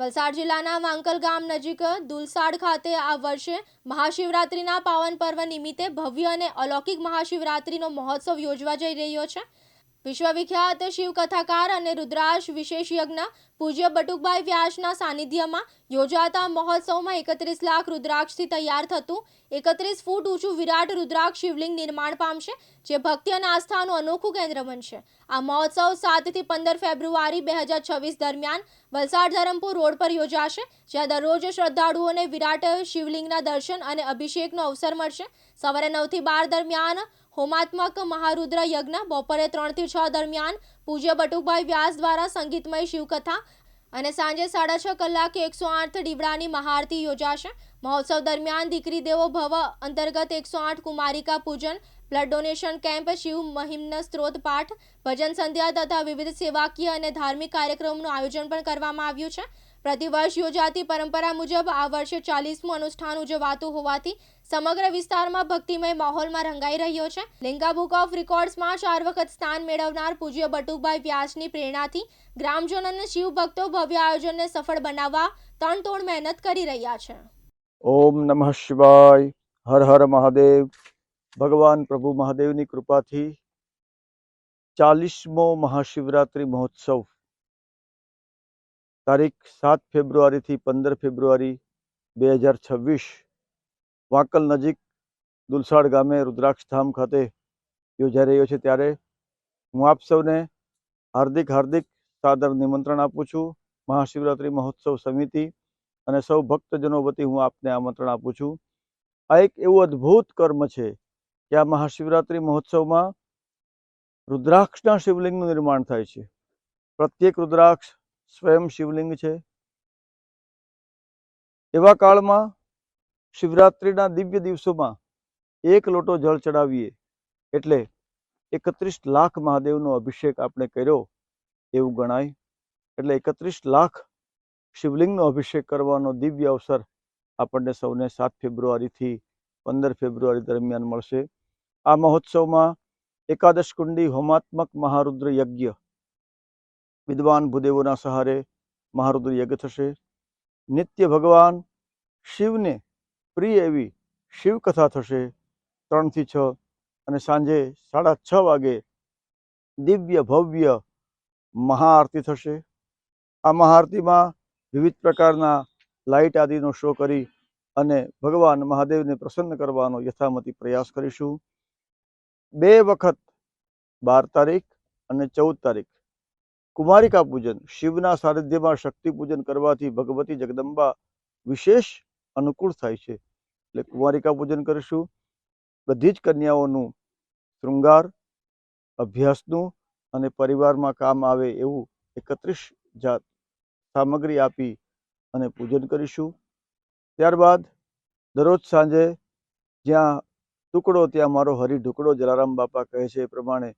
વલસાડ જિલ્લાના વાંકલ ગામ નજીક દુલસાડ ખાતે આ વર્ષે મહાશિવરાત્રિના પાવન પર્વ નિમિત્તે ભવ્ય અને અલૌકિક મહાશિવરાત્રિનો મહોત્સવ યોજવા જઈ રહ્યો છે. વિશ્વવિખ્યાત શિવકથાકાર અને રુદ્રાશ વિશેષ યજ્ઞ પૂજ્ય બટુકભાઈ વ્યાસના સાનિધ્યમાં યોજાતા મહોત્સવમાં એકત્રીસ લાખ રુદ્રાક્ષથી તૈયાર થતું એકત્રીસ ફૂટ ઊંચું વિરાટ રુદ્રાક્ષ શિવલિંગ નિર્માણ પામશે, જે ભક્તિ અને આસ્થાનું અનોખું કેન્દ્ર બનશે. આ મહોત્સવ સાતથી પંદર ફેબ્રુઆરી બે હજાર છવ્વીસ દરમિયાન વલસાડ ધરમપુર રોડ પર યોજાશે, જ્યાં દરરોજ શ્રદ્ધાળુઓને વિરાટ શિવલિંગના દર્શન અને અભિષેકનો અવસર મળશે. સવારે નવથી બાર દરમિયાન હોમાત્મક મહારુદ્ર યજ્ઞ, બપોરે ત્રણથી છ દરમિયાન પૂજ્ય બટુકભાઈ વ્યાસ દ્વારા સંગીતમય શિવકથા અને સાંજે સાડા છ કલાકે એકસો આઠ દીવડાની મહાઆરતી યોજાશે. મહોત્સવ દરમિયાન દીકરી દેવો ભવ અંતર્ગત એકસો આઠ કુમારિકા પૂજન, blood donation camp, Shiv Mahimna Stotra પાઠ, ભજન સંધ્યા તથા વિવિધ સેવાકીય અને ધાર્મિક કાર્યક્રમનું આયોજન પણ કરવામાં આવ્યું છે. પ્રતિવર્ષ યોજાતી પરંપરા મુજબ આ વર્ષે ચાલીસમું અનુષ્ઠાન ઉજવાતું હોવાથી સમગ્ર વિસ્તારમાં ભક્તિમય માહોલમાં રંગાઈ રહ્યો છે. લિંગા બુક ઓફ રેકોર્ડ્સમાં ચાર વખત સ્થાન મેળવનાર પૂજ્ય બટુકભાઈ વ્યાસની પ્રેરણાથી ગ્રામજનો અને શિવભક્તો ભવ્ય આયોજનને સફળ બનાવવા તણતોડ મહેનત કરી રહ્યા છે. ઓમ નમઃ શિવાય. હર હર મહાદેવ. ભગવાન પ્રભુ મહાદેવની કૃપાથી ચાલીસમો મહાશિવરાત્રિ મહોત્સવ તારીખ સાત ફેબ્રુઆરીથી પંદર ફેબ્રુઆરી બે હજાર છવ્વીસ, વાંકલ નજીક દુલસાડ ગામે રુદ્રાક્ષ ધામ ખાતે યોજાઈ રહ્યો છે. ત્યારે હું આપ સૌને હાર્દિક હાર્દિક સાદર નિમંત્રણ આપું છું. મહાશિવરાત્રિ મહોત્સવ સમિતિ અને સૌ ભક્તજનો વતી હું આપને આમંત્રણ આપું છું. આ એક એવું અદ્ભુત કર્મ છે કે આ મહાશિવરાત્રિ મહોત્સવમાં રુદ્રાક્ષના શિવલિંગનું નિર્માણ થાય છે. પ્રત્યેક રુદ્રાક્ષ સ્વયં શિવલિંગ છે. એવા કાળમાં શિવરાત્રિના દિવ્ય દિવસોમાં એક લોટો જળ ચડાવીએ એટલે એકત્રીસ લાખ મહાદેવનો અભિષેક આપણે કર્યો એવું ગણાય. એટલે એકત્રીસ લાખ શિવલિંગનો અભિષેક કરવાનો દિવ્ય અવસર આપણને સૌને સાત ફેબ્રુઆરીથી પંદર ફેબ્રુઆરી દરમિયાન મળશે. આ મહોત્સવમાં એકાદશ કુંડી હોમાત્મક મહારુદ્ર યજ્ઞ વિદ્વાન ભૂદેવોના સહારે મહારુદ્ર યજ્ઞ થશે નિત્ય ભગવાન શિવને પ્રિય એવી શિવકથા થશે ત્રણથી છ અને સાંજે સાડા છ વાગે દિવ્ય ભવ્ય મહાઆરતી થશે। આ મહાઆરતીમાં વિવિધ પ્રકારના લાઇટ આદિનો શો કરી અને ભગવાન મહાદેવને પ્રસન્ન કરવાનો યથામતી પ્રયાસ કરીશું। બે વખત બાર તારીખ અને ચૌદ તારીખ કુમારિકા પૂજન, શિવના સાનિધ્યમાં શક્તિ પૂજન કરવાથી ભગવતી જગદંબા વિશેષ અનુકૂળ થાય છે. એટલે કુમારિકા પૂજન કરીશું. બધી જ કન્યાઓનું શૃંગાર, અભ્યાસનું અને પરિવારમાં કામ આવે એવું એકત્રીસ જાત સામગ્રી આપી અને પૂજન કરીશું. ત્યારબાદ દરરોજ સાંજે જ્યાં ટુકડો, ત્યાં મારો હરિ ઢુકડો જલારામ બાપા કહે છે એ પ્રમાણે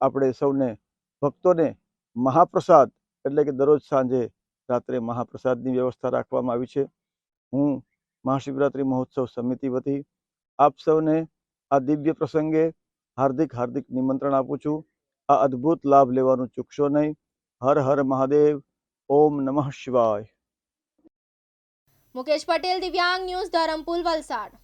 આપણે સૌને ભક્તોને મહાપ્રસાદ, એટલે કે દરરોજ સાંજે રાત્રે મહાપ્રસાદની વ્યવસ્થા રાખવામાં આવી છે. હું મહાશિવરાત્રિ મહોત્સવ સમિતિ વતી આપ સૌને આ દિવ્ય પ્રસંગે હાર્દિક હાર્દિક નિમંત્રણ આપું છું. આ અદ્ભુત લાભ લેવાનું ચૂકશો નહીં. હર હર મહાદેવ. ઓમ નમઃ શિવાય. મુકેશ પટેલ, દિવ્યાંગ ન્યૂઝ, ધરમપુર, વલસાડ.